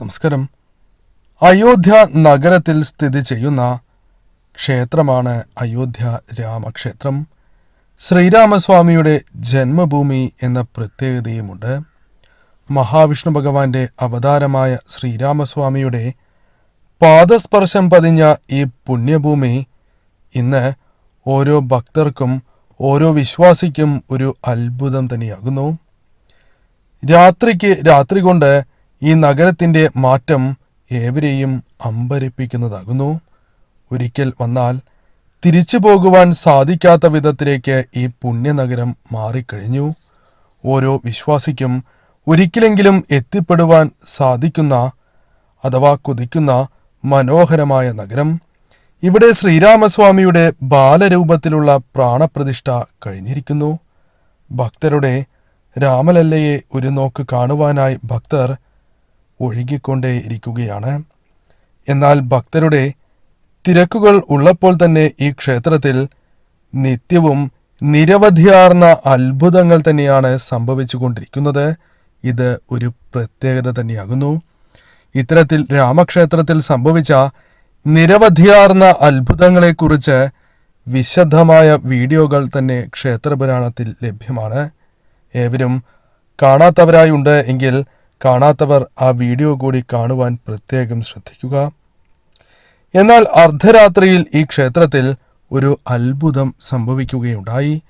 നമസ്കാരം. അയോധ്യ നഗരത്തിൽ സ്ഥിതി ചെയ്യുന്ന ക്ഷേത്രമാണ് അയോധ്യ രാമക്ഷേത്രം. ശ്രീരാമസ്വാമിയുടെ ജന്മഭൂമി എന്ന പ്രത്യേകതയുമുണ്ട്. മഹാവിഷ്ണു ഭഗവാന്റെ അവതാരമായ ശ്രീരാമസ്വാമിയുടെ പാദസ്പർശം പതിഞ്ഞ ഈ പുണ്യഭൂമി ഇന്ന് ഓരോ ഭക്തർക്കും ഓരോ വിശ്വാസിക്കും ഒരു അത്ഭുതം തന്നെയാകുന്നു. രാത്രിക്ക് രാത്രി കൊണ്ട് ഈ നഗരത്തിന്റെ മാറ്റം ഏവരെയും അമ്പരിപ്പിക്കുന്നതാകുന്നു. ഒരിക്കൽ വന്നാൽ തിരിച്ചു പോകുവാൻ സാധിക്കാത്ത വിധത്തിലേക്ക് ഈ പുണ്യനഗരം മാറിക്കഴിഞ്ഞു. ഓരോ വിശ്വാസിക്കും ഒരിക്കലെങ്കിലും എത്തിപ്പെടുവാൻ സാധിക്കുന്ന അഥവാ കൊതിക്കുന്ന മനോഹരമായ നഗരം. ഇവിടെ ശ്രീരാമസ്വാമിയുടെ ബാലരൂപത്തിലുള്ള പ്രാണപ്രതിഷ്ഠ കഴിഞ്ഞിരിക്കുന്നു. ഭക്തരുടെ രാമലല്ലയെ ഒരു നോക്ക് കാണുവാനായി ഭക്തർ ഒഴുകിക്കൊണ്ടേയിരിക്കുകയാണ്. എന്നാൽ ഭക്തരുടെ തിരക്കുകൾ ഉള്ളപ്പോൾ തന്നെ ഈ ക്ഷേത്രത്തിൽ നിത്യവും നിരവധിയാർന്ന അത്ഭുതങ്ങൾ തന്നെയാണ് സംഭവിച്ചുകൊണ്ടിരിക്കുന്നത്. ഇത് ഒരു പ്രത്യേകത തന്നെയാകുന്നു. ഇത്തരത്തിൽ രാമക്ഷേത്രത്തിൽ സംഭവിച്ച നിരവധിയാർന്ന അത്ഭുതങ്ങളെക്കുറിച്ച് വിശദമായ വീഡിയോകൾ തന്നെ ക്ഷേത്രപുരാണത്തിൽ ലഭ്യമാണ്. ഏവരും കാണാത്തവരായുണ്ട് എങ്കിൽ കാണാത്തവർ ആ വീഡിയോ കൂടി കാണുവാൻ പ്രത്യേകം ശ്രദ്ധിക്കുക. എന്നാൽ അർദ്ധരാത്രിയിൽ ഈ ക്ഷേത്രത്തിൽ ഒരു അത്ഭുതം സംഭവിക്കുകയുണ്ടായി.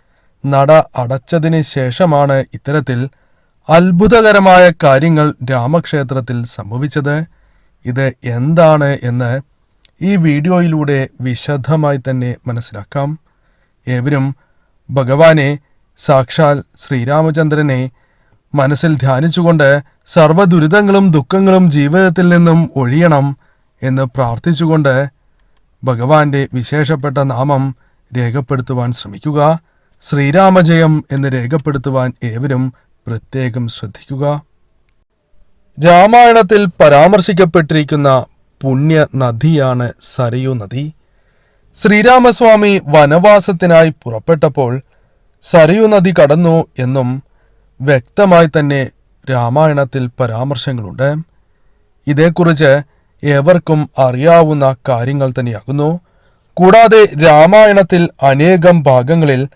നട അടച്ചതിന് ശേഷമാണ് ഇത്തരത്തിൽ അത്ഭുതകരമായ കാര്യങ്ങൾ രാമക്ഷേത്രത്തിൽ സംഭവിച്ചത്. ഇത് എന്താണ് എന്ന് ഈ വീഡിയോയിലൂടെ വിശദമായി തന്നെ മനസ്സിലാക്കാം. ഏവരും ഭഗവാനെ സാക്ഷാൽ ശ്രീരാമചന്ദ്രനെ മനസ്സിൽ ധ്യാനിച്ചുകൊണ്ട് സർവദുരിതങ്ങളും ദുഃഖങ്ങളും ജീവിതത്തിൽ നിന്നും ഒഴിയണം എന്ന് പ്രാർത്ഥിച്ചുകൊണ്ട് ഭഗവാന്റെ വിശേഷപ്പെട്ട നാമം രേഖപ്പെടുത്തുവാൻ ശ്രമിക്കുക. ശ്രീരാമജയം എന്ന് രേഖപ്പെടുത്തുവാൻ ഏവരും പ്രത്യേകം ശ്രദ്ധിക്കുക. രാമായണത്തിൽ പരാമർശിക്കപ്പെട്ടിരിക്കുന്ന പുണ്യ നദിയാണ് സരയു നദി. ശ്രീരാമസ്വാമി വനവാസത്തിനായി പുറപ്പെട്ടപ്പോൾ സരയു നദി കടന്നു എന്നും വ്യക്തമായി തന്നെ രാമായണത്തിൽ പരാമർശങ്ങളുണ്ട്. ഇതേക്കുറിച്ച് ഏവർക്കും അറിയാവുന്ന കാര്യങ്ങൾ തന്നെയാകുന്നു. കൂടാതെ രാമായണത്തിൽ അനേകം ഭാഗങ്ങളിൽ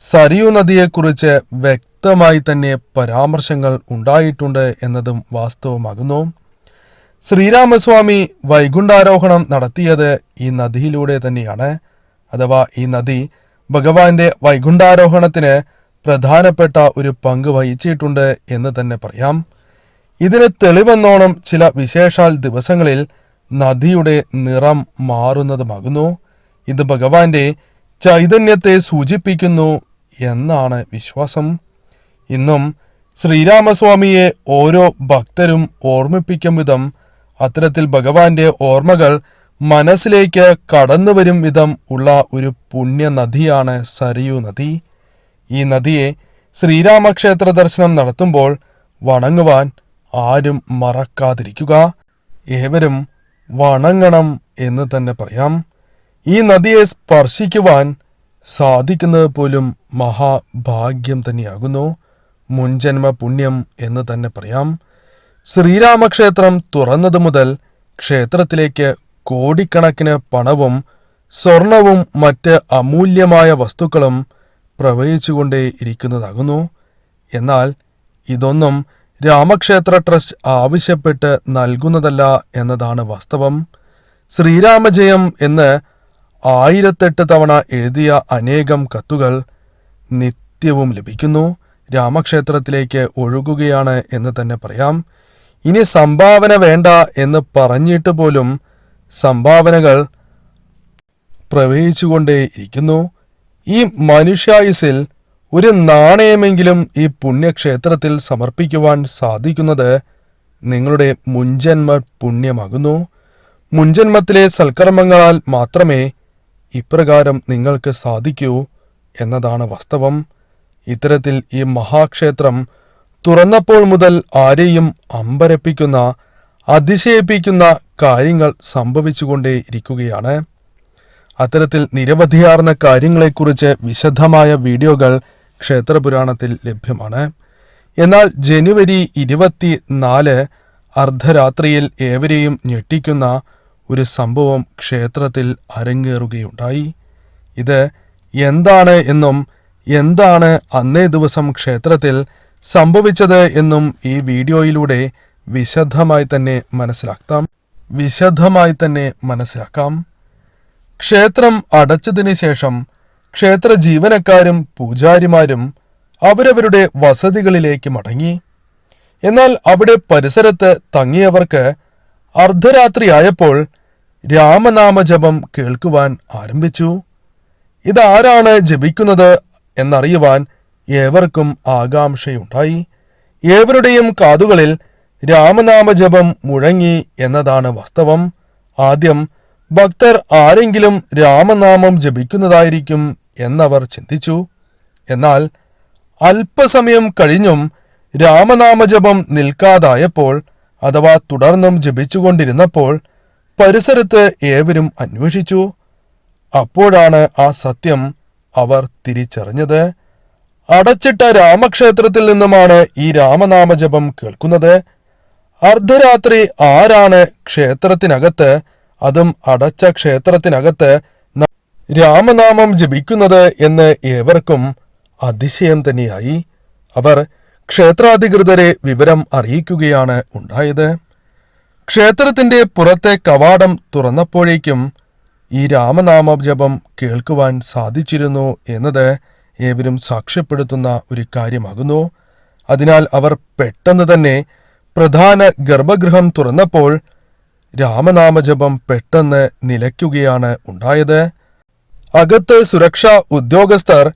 സരിയു നദിയെക്കുറിച്ച് വ്യക്തമായി തന്നെ പരാമർശങ്ങൾ ഉണ്ടായിട്ടുണ്ട് എന്നതും വാസ്തവമാകുന്നു. ശ്രീരാമസ്വാമി വൈകുണ്ഠാരോഹണം നടത്തിയത് ഈ നദിയിലൂടെ തന്നെയാണ്. അഥവാ ഈ നദി ഭഗവാന്റെ വൈകുണ്ഠാരോഹണത്തിന് പ്രധാനപ്പെട്ട ഒരു പങ്ക് വഹിച്ചിട്ടുണ്ട് എന്ന് തന്നെ പറയാം. ഇതിന് തെളിവെന്നോണം ചില വിശേഷാൽ ദിവസങ്ങളിൽ നദിയുടെ നിറം മാറുന്നതുമാകുന്നു. ഇത് ഭഗവാന്റെ ചൈതന്യത്തെ സൂചിപ്പിക്കുന്നു എന്നാണ് വിശ്വാസം. ഇന്നും ശ്രീരാമസ്വാമിയെ ഓരോ ഭക്തരും ഓർമ്മിപ്പിക്കും വിധം അത്തരത്തിൽ ഭഗവാന്റെ ഓർമ്മകൾ മനസ്സിലേക്ക് കടന്നുവരും വിധം ഉള്ള ഒരു പുണ്യ നദിയാണ് സരയു നദി. ഈ നദിയെ ശ്രീരാമക്ഷേത്ര ദർശനം നടത്തുമ്പോൾ വണങ്ങുവാൻ ആരും മറക്കാതിരിക്കുക. ഏവരും വണങ്ങണം എന്ന് തന്നെ പറയാം. ഈ നദിയെ സ്പർശിക്കുവാൻ സാധിക്കുന്നത് പോലും മഹാഭാഗ്യം തന്നെയാകുന്നു. മുൻജന്മ പുണ്യം എന്ന് തന്നെ പറയാം. ശ്രീരാമക്ഷേത്രം തുറന്നതു മുതൽ ക്ഷേത്രത്തിലേക്ക് കോടിക്കണക്കിന് പണവും സ്വർണവും മറ്റ് അമൂല്യമായ വസ്തുക്കളും പ്രവഹിച്ചുകൊണ്ടേ ഇരിക്കുന്നതാകുന്നു. എന്നാൽ ഇതൊന്നും രാമക്ഷേത്ര ട്രസ്റ്റ് ആവശ്യപ്പെട്ട് നൽകുന്നതല്ല എന്നതാണ് വാസ്തവം. ശ്രീരാമജയം എന്ന് ആയിരത്തെട്ട് തവണ എഴുതിയ അനേകം കത്തുകൾ നിത്യവും ലഭിക്കുന്നു. രാമക്ഷേത്രത്തിലേക്ക് ഒഴുകുകയാണ് എന്ന് തന്നെ പറയാം. ഇനി സംഭാവന വേണ്ട എന്ന് പറഞ്ഞിട്ട് പോലും സംഭാവനകൾ പ്രവഹിച്ചുകൊണ്ടേ ഇരിക്കുന്നു. ഈ മനുഷ്യായുസിൽ ഒരു നാണയമെങ്കിലും ഈ പുണ്യക്ഷേത്രത്തിൽ സമർപ്പിക്കുവാൻ സാധിക്കുന്നത് നിങ്ങളുടെ മുൻജന്മ പുണ്യമാകുന്നു. മുൻജന്മത്തിലെ സൽക്കർമ്മങ്ങളാൽ മാത്രമേ ഇപ്രകാരം നിങ്ങൾക്ക് സാധിക്കൂ എന്നതാണ് വാസ്തവം. ഇത്തരത്തിൽ ഈ മഹാക്ഷേത്രം തുറന്നപ്പോൾ മുതൽ ആരെയും അമ്പരപ്പിക്കുന്ന അതിശയിപ്പിക്കുന്ന കാര്യങ്ങൾ സംഭവിച്ചുകൊണ്ടേ ഇരിക്കുകയാണ് അത്തരത്തിൽ നിരവധിയാർന്ന കാര്യങ്ങളെക്കുറിച്ച് വിശദമായ വീഡിയോകൾ ക്ഷേത്രപുരാണത്തിൽ ലഭ്യമാണ്. എന്നാൽ ജനുവരി ഇരുപത്തി നാല് അർദ്ധരാത്രിയിൽ ഏവരെയും ഞെട്ടിക്കുന്ന ഒരു സംഭവം ക്ഷേത്രത്തിൽ അരങ്ങേറുകയുണ്ടായി. ഇത് എന്താണ് എന്നും എന്താണ് അന്നേ ദിവസം ക്ഷേത്രത്തിൽ സംഭവിച്ചത് എന്നും ഈ വീഡിയോയിലൂടെ വിശദമായി തന്നെ മനസ്സിലാക്കാം. വിശദമായി തന്നെ മനസ്സിലാക്കാം. ക്ഷേത്രം അടച്ചതിന് ശേഷം ക്ഷേത്ര ജീവനക്കാരും പൂജാരിമാരും അവരവരുടെ വസതികളിലേക്ക് മടങ്ങി. എന്നാൽ അവിടെ പരിസരത്ത് തങ്ങിയവർക്ക് അർദ്ധരാത്രിയായപ്പോൾ രാമനാമജപം കേൾക്കുവാൻ ആരംഭിച്ചു. ഇതാരാണ് ജപിക്കുന്നത് എന്നറിയുവാൻ ഏവർക്കും ആകാംക്ഷയുണ്ടായി. ഏവരുടെയും കാതുകളിൽ രാമനാമജപം മുഴങ്ങി എന്നതാണ് വാസ്തവം. ആദ്യം ഭക്തർ ആരെങ്കിലും രാമനാമം ജപിക്കുന്നതായിരിക്കും എന്നവർ ചിന്തിച്ചു. എന്നാൽ അല്പസമയം കഴിഞ്ഞും രാമനാമജപം നിൽക്കാതായപ്പോൾ അഥവാ തുടർന്നും ജപിച്ചുകൊണ്ടിരുന്നപ്പോൾ പരിസരത്ത് ഏവരും അന്വേഷിച്ചു. അപ്പോഴാണ് ആ സത്യം അവർ തിരിച്ചറിഞ്ഞത്. അടച്ചിട്ട രാമക്ഷേത്രത്തിൽ നിന്നുമാണ് ഈ രാമനാമജപം കേൾക്കുന്നത്. അർദ്ധരാത്രി ആരാണ് ക്ഷേത്രത്തിനകത്ത് അതും അടച്ച ക്ഷേത്രത്തിനകത്ത് രാമനാമം ജപിക്കുന്നത് എന്ന് ഏവർക്കും അതിശയം തന്നെയായി. അവർ ക്ഷേത്രാധികൃതരെ വിവരം അറിയിക്കുകയാണ് ഉണ്ടായത്. ക്ഷേത്രത്തിന്റെ പുറത്തെ കവാടം തുറന്നപ്പോഴേക്കും ഈ രാമനാമ ജപം കേൾക്കുവാൻ സാധിച്ചിരുന്നു എന്നത് ഏവരും സാക്ഷ്യപ്പെടുത്തുന്ന ഒരു കാര്യമാകുന്നു. അതിനാൽ അവർ പെട്ടെന്ന് തന്നെ പ്രധാന ഗർഭഗൃഹം തുറന്നപ്പോൾ രാമനാമജപം പെട്ടെന്ന് നിലയ്ക്കുകയാണ് ഉണ്ടായത്. അകത്ത് സുരക്ഷാ ഉദ്യോഗസ്ഥർ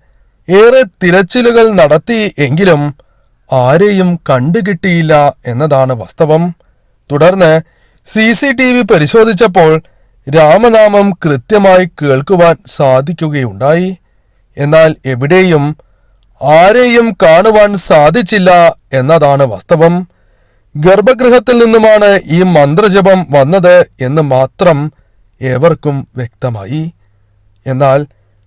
ഏറെ തിരച്ചിലുകൾ നടത്തി എങ്കിലും ആരെയും കണ്ടുകിട്ടിയില്ല എന്നതാണ് വാസ്തവം. തുടർന്ന് സി സി ടി വി പരിശോധിച്ചപ്പോൾ രാമനാമം കൃത്യമായി കേൾക്കുവാൻ സാധിക്കുകയുണ്ടായി. എന്നാൽ എവിടെയും ആരെയും കാണുവാൻ സാധിച്ചില്ല എന്നതാണ് വാസ്തവം. ഗർഭഗൃഹത്തിൽ നിന്നുമാണ് ഈ മന്ത്രജപം വന്നത് എന്ന് മാത്രം ഏവർക്കും വ്യക്തമായി. എന്നാൽ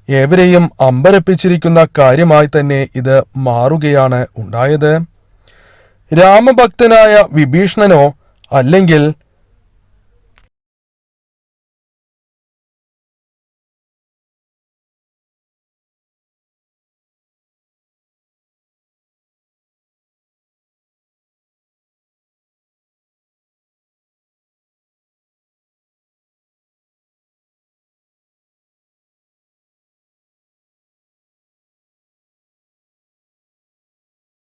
ഏവരെയും അമ്പരപ്പിച്ചിരിക്കുന്ന കാര്യമായി തന്നെ ഇത് മാറുകയാണ് ഉണ്ടായത്. രാമഭക്തനായ വിഭീഷണനോ അല്ലെങ്കിൽ